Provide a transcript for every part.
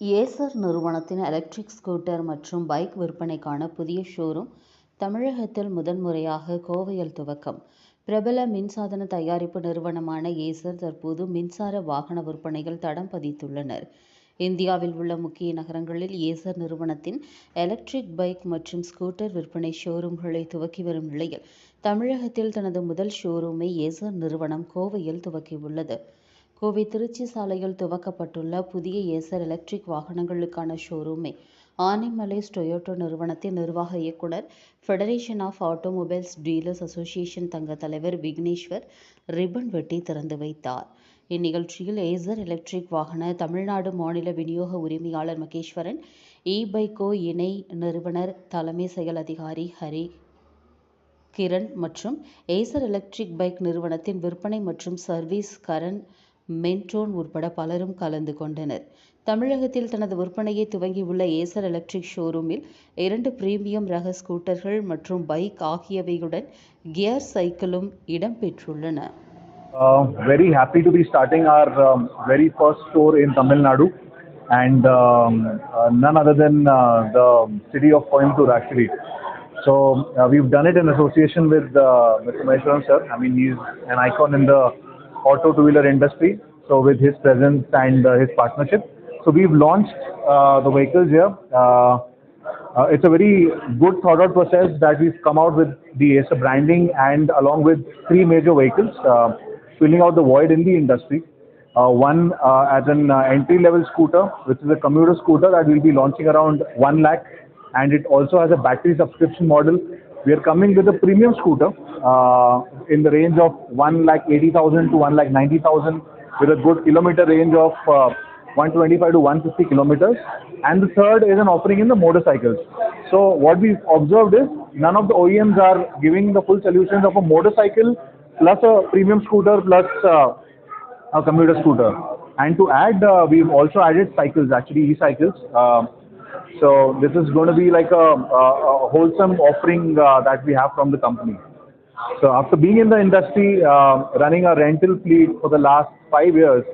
Acer நிறுவனத்தின் electric scooter மற்றும் bike விற்பனைக்கான புதிய ஷோரூம் தமிழகத்தில் முதன்முறையாக கோவையில் துவக்கம். பிரபல மின்சாதன தயாரிப்பு நிறுவனமான ஏசர் தற்போது மின்சார வாகன விற்பனையில் தடம் பதித்துள்ளனர். இந்தியாவில் உள்ள முக்கிய நகரங்களில் ஏசர் நிறுவனத்தின் எலக்ட்ரிக் பைக் மற்றும் ஸ்கூட்டர் விற்பனை ஷோரூம்களை துவக்கி வரும் நிலையில் தமிழகத்தில் தனது முதல் ஷோரூமை ஏசர் நிறுவனம் கோவையில் துவக்கியுள்ளது. கோவை திருச்சி சாலையில் துவக்கப்பட்டுள்ள புதிய ஏசர் எலக்ட்ரிக் வாகனங்களுக்கான ஷோரூமை ஆனைமலைஸ் டொயோட்டோ நிறுவனத்தின் நிர்வாக இயக்குனர் federation of automobiles dealers association தங்க தலைவர் விக்னேஸ்வர் ரிப்பன் வெட்டி திறந்து வைத்தார். இந்நிகழ்ச்சியில் ஏசர் எலக்ட்ரிக் வாகன தமிழ்நாடு மாநில விநியோக உரிமையாளர் மகேஸ்வரன் இ பைக்கோ இணை நிறுவனர் தலைமை செயல் அதிகாரி ஹரி கிரண் மற்றும் ஏசர் எலக்ட்ரிக் பைக் நிறுவனத்தின் விற்பனை மற்றும் சர்வீஸ் கரண் மென்டோன் உட்பட பலரும் கலந்து கொண்டனர் தமிழகத்தில் தனது விற்பனையை துவங்கியுள்ள ஏசர் எலக்ட்ரிக் ஷோரூமில் இரண்டு பிரீமியம் ரக ஸ்கூட்டர்கள் மற்றும் பைக் ஆகியவையுடன் கியர் சைக்கிளும் இடம்பெற்றுள்ளன Uh, very happy to be starting our um, very first store in Tamil Nadu and um, uh, none other than uh, the city of Coimbatore actually. So uh, we've done it in association with uh, Mr. Maheshwaran sir. I mean he's an icon in the auto two-wheeler industry. So with his presence and uh, his partnership. So we've launched uh, the vehicles here. Uh, it's a very good thought out process that we've come out with the Acer branding and along with three major vehicles, filling out the void in the industry. One as an uh, entry level scooter, which is a commuter scooter that we'll be launching around 1 lakh and it also has a battery subscription model. We are coming with a premium scooter uh, in the range of 1 lakh 80,000 to 1 lakh 90,000 with a good kilometer range of uh, 125 to 150 kilometers. And the third is an offering in the motorcycles. So what we've observed is none of the OEMs are giving the full solutions of a motorcycle plus a premium scooter plus uh, a commuter scooter. And to add, uh, we've also added cycles, actually e-cycles. Uh, so this is going to be like a, a, a wholesome offering uh, that we have from the company. So after being in the industry, uh, running a rental fleet for the last five years,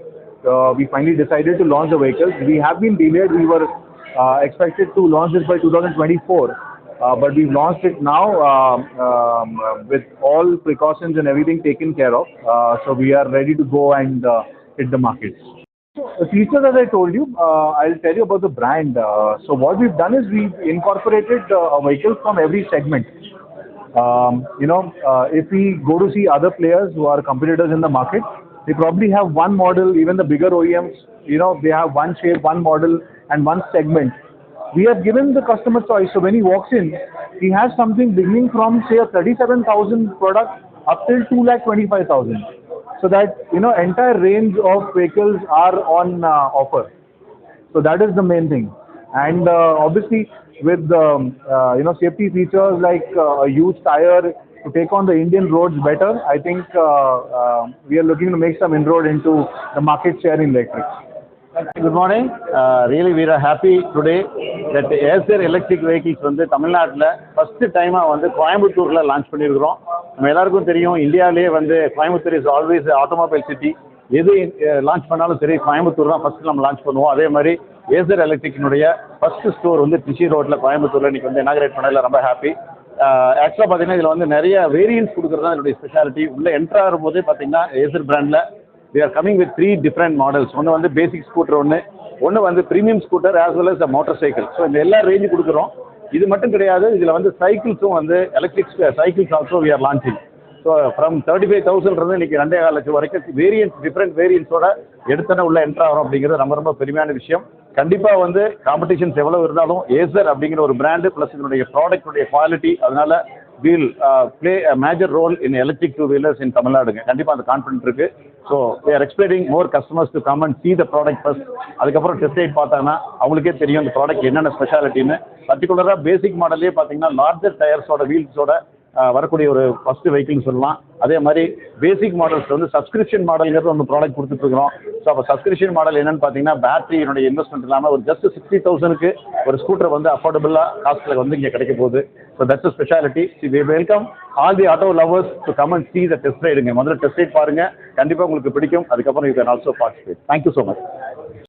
uh, we finally decided to launch the vehicles. We have been delayed. We were uh, expected to launch this by 2024. Uh, but we've launched it now um, um, uh, with all precautions and everything taken care of. Uh, so we are ready to go and uh, hit the markets. The features, as I told you, uh, I'll tell you about the brand. Uh, so what we've done is we've incorporated uh, vehicles from every segment. Um, you know, if we go to see other players who are competitors in the market, they probably have one model. Even the bigger OEMs, you know, they have one shape, one model, and one segment. We have given the customer choice. So when he walks in, he has something beginning from say a 37,000 product up till 2,25,000. So that you know entire range of vehicles are on uh, offer. So that is the main thing. And uh, obviously with um, uh, you know safety features like uh, a huge tire to take on the Indian roads better, I think uh, uh, we are looking to make some inroad into the market share in electric. Good morning. Really, we are happy today that Acer electric vehicles வந்து தமிழ்நாட்டில் first டைமாக வந்து கோயம்புத்தூரில் launch பண்ணியிருக்கிறோம் நம்ம எல்லாருக்கும் தெரியும் இந்தியாவிலேயே வந்து Coimbatore is always automobile city எது லான்ச் பண்ணாலும் சரி கோயம்புத்தூர் தான் ஃபஸ்ட்டு நம்ம லான்ச் பண்ணுவோம். அதே மாதிரி ஏசர் எலக்ட்ரிக்கினுடைய ஃபஸ்ட்டு ஸ்டோர் வந்து திருச்சி ரோட்டில் கோயம்புத்தூரில் இன்றைக்கி வந்து இனாகிரேட் பண்ணதில் ரொம்ப ஹாப்பி ஆக்சுவலாக பார்த்தீங்கன்னா இதில் வந்து நிறைய வேரியன்ஸ் கொடுக்குறது தான் என்னுடைய ஸ்பெஷாலிட்டி உள்ளே என்ட்ரு ஆகும்போதே பார்த்தீங்கன்னா ஏசர் பிராண்டில் we are coming with three different models ஒன்று வந்து பேசிக் ஸ்கூட்டர் ஒன்று ஒன்று வந்து premium scooter as well as a motorcycle so இந்த எல்லா ரேஞ்சு கொடுக்குறோம். இது மட்டும் கிடையாது இதில் வந்து சைக்கிள்ஸும் வந்து electric cycles also we are launching so from thirty five thousand இருந்து இன்னைக்கு ரெண்டே கால் லட்சம் வரைக்கும் வேரியன்ஸ் டிஃப்ரெண்ட் வேரியன்ஸோட எடுத்தன உள்ள என்ட்ரு ஆகிறோம் அப்படிங்கிறது ரொம்ப ரொம்ப பெருமையான விஷயம். கண்டிப்பாக வந்து காம்படிஷன்ஸ் எவ்வளோ இருந்தாலும் ஏசர் அப்படிங்கிற ஒரு பிராண்டு ப்ளஸ் இதனுடைய ப்ராடக்ட்டுடைய குவாலிட்டி அதனால will play a major role in electric two wheelers in தமிழ்நாடுங்க கண்டிப்பாக அந்த கான்ஃபிடென்ட் இருக்கு. So we are expecting more customers to come and see the product first அதுக்கப்புறம் டெஸ்ட் ரைட் பார்த்தாங்கன்னா அவங்களுக்கே தெரியும் இந்த ப்ராடக்ட் என்னென்ன ஸ்பெஷாலிட்டின்னு பர்டிகுலராக பேசிக் மாடல்லே பார்த்தீங்கன்னா லார்ஜர் டயர்ஸோட வீல்ஸோட வரக்கூடிய ஒரு ஃபஸ்ட்டு வெஹிக்கிள்னு சொல்லலாம். அதே மாதிரி பேசிக் மாடல்ஸ் வந்து சப்ஸ்கிரிப்ஷன் மாடல்ங்கிறது ஒன்று ப்ராடக்ட் கொடுத்துட்ருக்குறோம். ஸோ அப்போ சப்ஸ்கிரிப்ஷன் மாடல் என்னென்னு பார்த்தீங்கன்னா பேட்டரியினுடைய இன்வெஸ்ட்மெண்ட் இல்லாமல் ஒரு ஜஸ்ட் சிக்ஸ்டி தௌசண்ட்க்கு ஒரு ஸ்கூட்டர் வந்து அஃபோர்டபுளாக காஸ்ட்டில் வந்து இங்கே கிடைக்க போகுது. So that's speciality see we welcome all the auto lovers to come and see the test ரைடுங்க முதல்ல டெஸ்ட் ரைட் பாருங்கள் கண்டிப்பாக உங்களுக்கு பிடிக்கும். அதுக்கப்புறம் you can also participate thank you so much